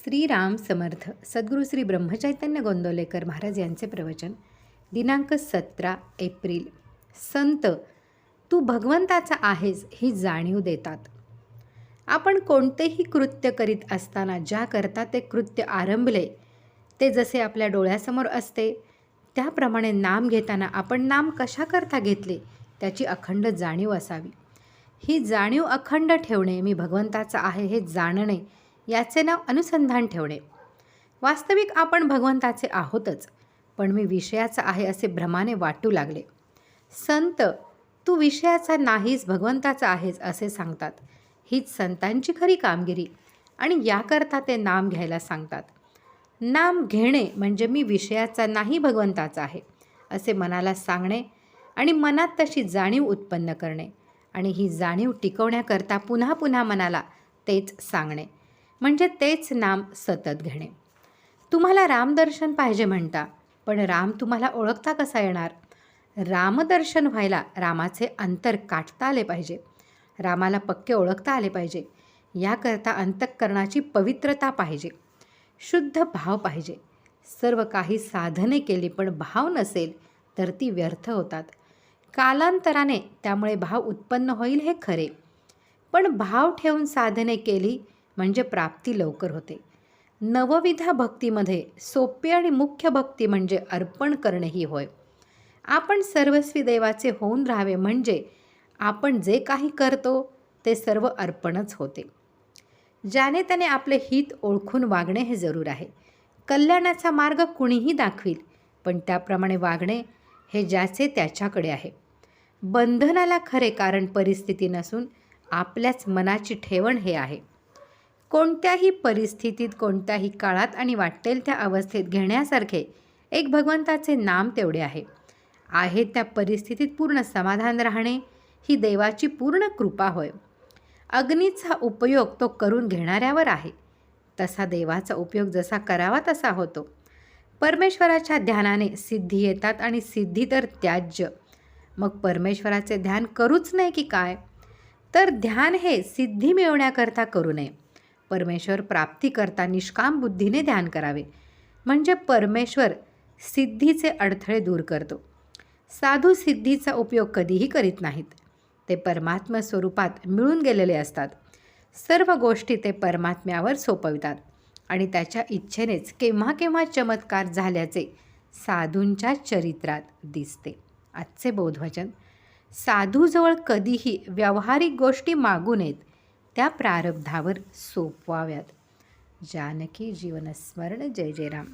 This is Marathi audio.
श्रीराम समर्थ सद्गुरू श्री ब्रह्मचैतन्य गोंदवलेकर महाराज यांचे प्रवचन. दिनांक सतरा एप्रिल. संत तू भगवंताचा आहेस ही जाणीव देतात. आपण कोणतेही कृत्य करीत असताना ज्या करता ते कृत्य आरंभले ते जसे आपल्या डोळ्यासमोर असते त्याप्रमाणे नाम घेताना आपण नाम कशाकरता घेतले त्याची अखंड जाणीव असावी. ही जाणीव अखंड ठेवणे मी भगवंताचा आहे हे जाणणे याचे नाव अनुसंधान ठेवणे. वास्तविक आपण भगवंताचे आहोतच पण मी विषयाचा आहे असे भ्रमाने वाटू लागले. संत तू विषयाचा नाहीस भगवंताचा आहेस असे सांगतात. हीच संतांची खरी कामगिरी आणि याकरता ते नाम घ्यायला सांगतात. नाम घेणे म्हणजे मी विषयाचा नाही भगवंताचा आहे असे मनाला सांगणे आणि मनात तशी जाणीव उत्पन्न करणे आणि ही जाणीव टिकवण्याकरता पुन्हा पुन्हा मनाला तेच सांगणे. म्हणजे तेच नाम सतत घेणे. तुम्हाला रामदर्शन पाहिजे म्हणता पण राम तुम्हाला ओळखता कसा येणार? रामदर्शन व्हायला रामाचे अंतर काटता आले पाहिजे. रामाला पक्के ओळखता आले पाहिजे. याकरता अंतःकरणाची पवित्रता पाहिजे. शुद्ध भाव पाहिजे. सर्व काही साधने केली पण भाव नसेल तर ती व्यर्थ होतात. कालांतराने त्यामुळे भाव उत्पन्न होईल हे खरे. पण भाव ठेवून साधने केली म्हणजे प्राप्ती लवकर होते. नवविधा भक्तीमध्ये सोपी आणि मुख्य भक्ती म्हणजे अर्पण करणेही होय. आपण सर्वस्वी देवाचे होऊन राहावे म्हणजे आपण जे काही करतो ते सर्व अर्पणच होते. ज्याने त्याने आपले हित ओळखून वागणे हे जरूर आहे. कल्याणाचा मार्ग कुणीही दाखवील पण त्याप्रमाणे वागणे हे ज्याचे त्याच्याकडे आहे. बंधनाला खरे कारण परिस्थिती नसून आपल्याच मनाची ठेवण हे आहे. कोणत्याही परिस्थितीत कोणत्याही काळात आणि वाटेल त्या अवस्थेत घेण्यासारखे एक भगवंताचे नाम तेवढे आहे. आहे त्या परिस्थितीत पूर्ण समाधान राहणे ही देवाची पूर्ण कृपा होय. अग्नीचा उपयोग तो करून घेणाऱ्यावर आहे. तसा देवाचा उपयोग जसा करावा तसा होतो. परमेश्वराच्या ध्यानाने सिद्धी येतात आणि सिद्धी तर त्याज्य. मग परमेश्वराचे ध्यान करूच नाही की काय? तर ध्यान हे सिद्धी मिळवण्याकरता करू नये. परमेश्वर प्राप्तीकरता निष्काम बुद्धीने ध्यान करावे. म्हणजे परमेश्वर सिद्धीचे अडथळे दूर करतो. साधू सिद्धीचा उपयोग कधीही करीत नाहीत. ते परमात्मा स्वरूपात मिळून गेलेले असतात. सर्व गोष्टी ते परमात्म्यावर सोपवितात आणि त्याच्या इच्छेनेच केव्हा केव्हा चमत्कार झाल्याचे साधूंच्या चरित्रात दिसते. आजचे बोधवचन. साधूजवळ कधीही व्यावहारिक गोष्टी मागू नयेत. त्या प्रारब्धावर सोपवाव्यात. जानकी जीवनस्मरण जय जय राम